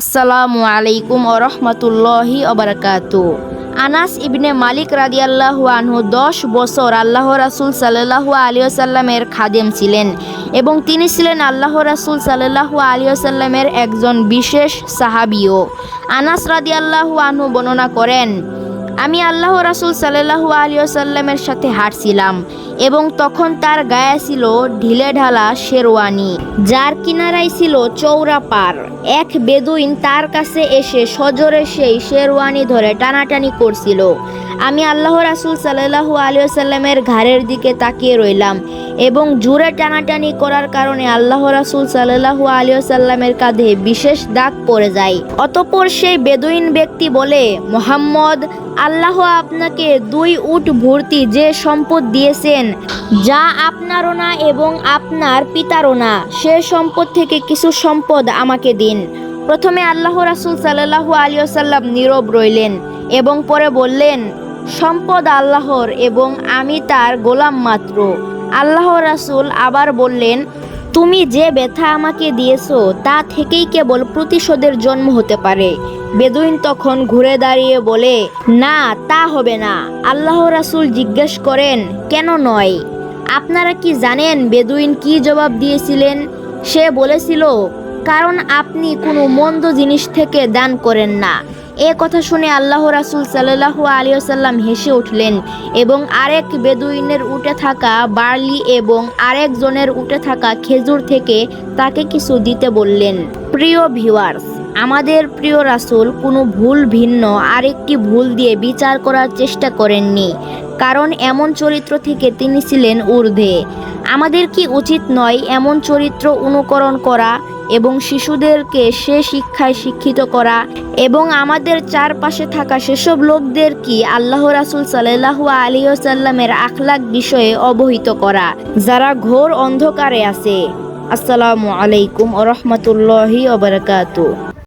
আসসালামু আলাইকুম রহমতুল্লাহি অবরাকাতু আনাস ইবনে মালিক রাদিয়াল্লাহু আনহু দশ বছর আল্লাহ রাসূল সাল্লাল্লাহু আলাইহি সাল্লামের খাদেম ছিলেন এবং তিনি ছিলেন আল্লাহ রাসূল সাল্লাল্লাহু আলাইহি সাল্লামের একজন বিশেষ সাহাবীও। আনাস রাদিয়াল্লাহু আনহু বর্ণনা করেন, আমি আল্লাহ রাসূল সাল্লাল্লাহু আলাইহি সাল্লামের সাথে হাঁটছিলাম। এবং তখন তার গায়ে ছিল ঢিলে ঢালা শেরওয়ানি, যার কিনারায় ছিল চৌরা পার এক বেদুইন তার কাছে এসে সজোরে সেই শেরওয়ানি ধরে টানাটানি করছিল। আমি আল্লাহ রাসূল সাল্লাল্লাহু আলাইহি সাল্লামের ঘাড়ের দিকে তাকিয়ে রইলাম এবং জোরে টানাটানি করার কারণে আল্লাহ রাসূল সাল্লাল্লাহু আলাইহি সাল্লামের কাঁধে বিশেষ দাগ পড়ে যায়। অতঃপর সেই বেদুইন ব্যক্তি বলে, মোহাম্মদ আল্লাহ আপনাকে দুই উট ভর্তি যে সম্পদ দিয়েছেন, যা আপনারও না এবং আপনার পিতারও না, সে সম্পদ থেকে কিছু সম্পদ আমাকে দিন। প্রথমে আল্লাহ রাসুল সাল্লাল্লাহু আলাইহি সাল্লাম নীরব রইলেন এবং পরে বললেন, সম্পদ আল্লাহর এবং আমি তার গোলাম মাত্র। আল্লাহ রাসুল আবার বললেন তুমি যে ব্যথা আমাকে দিয়েছ, তা থেকেই কেবল প্রতিশোধের জন্ম হতে পারে। বেদুইন তখন ঘুরে দাঁড়িয়ে বলে, না, তা হবে না। আল্লাহ রাসূল জিজ্ঞেস করেন, কেন নয়? আপনারা কি জানেন বেদুইন কি জবাব দিয়েছিলেন? সে বলেছিল, কারণ আপনি কোনো মন্দ জিনিস থেকে দান করেন না। এ কথা শুনে আল্লাহ রাসুল সাল্লাল্লাহু আলাইহি সাল্লাম হেসে উঠলেন এবং আরেক বেদুইনের উঠে থাকা বার্লি এবং আরেকজনের উঠে থাকা খেজুর থেকে তাকে কিছু দিতে বললেন। প্রিয় ভিউয়ার্স, আমাদের প্রিয় রাসুল কোনো ভুল ভিন্ন আরেকটি ভুল দিয়ে বিচার করার চেষ্টা করেননি, কারণ এমন চরিত্র থেকে তিনি ছিলেন ঊর্ধ্বে। আমাদের কি উচিত নয় এমন চরিত্র অনুকরণ করা এবং শিশুদেরকে সে শিক্ষায় শিক্ষিত করা এবং আমাদের চারপাশে থাকা সেসব লোকদের কি আল্লাহ রাসুল সাল্লাহু আলিয়াল্লামের আখলাক বিষয়ে অবহিত করা? যারা ঘোর অন্ধকারে আছে। আসসালামু আলাইকুম রহমতুল্লাহি ওবরাকাতু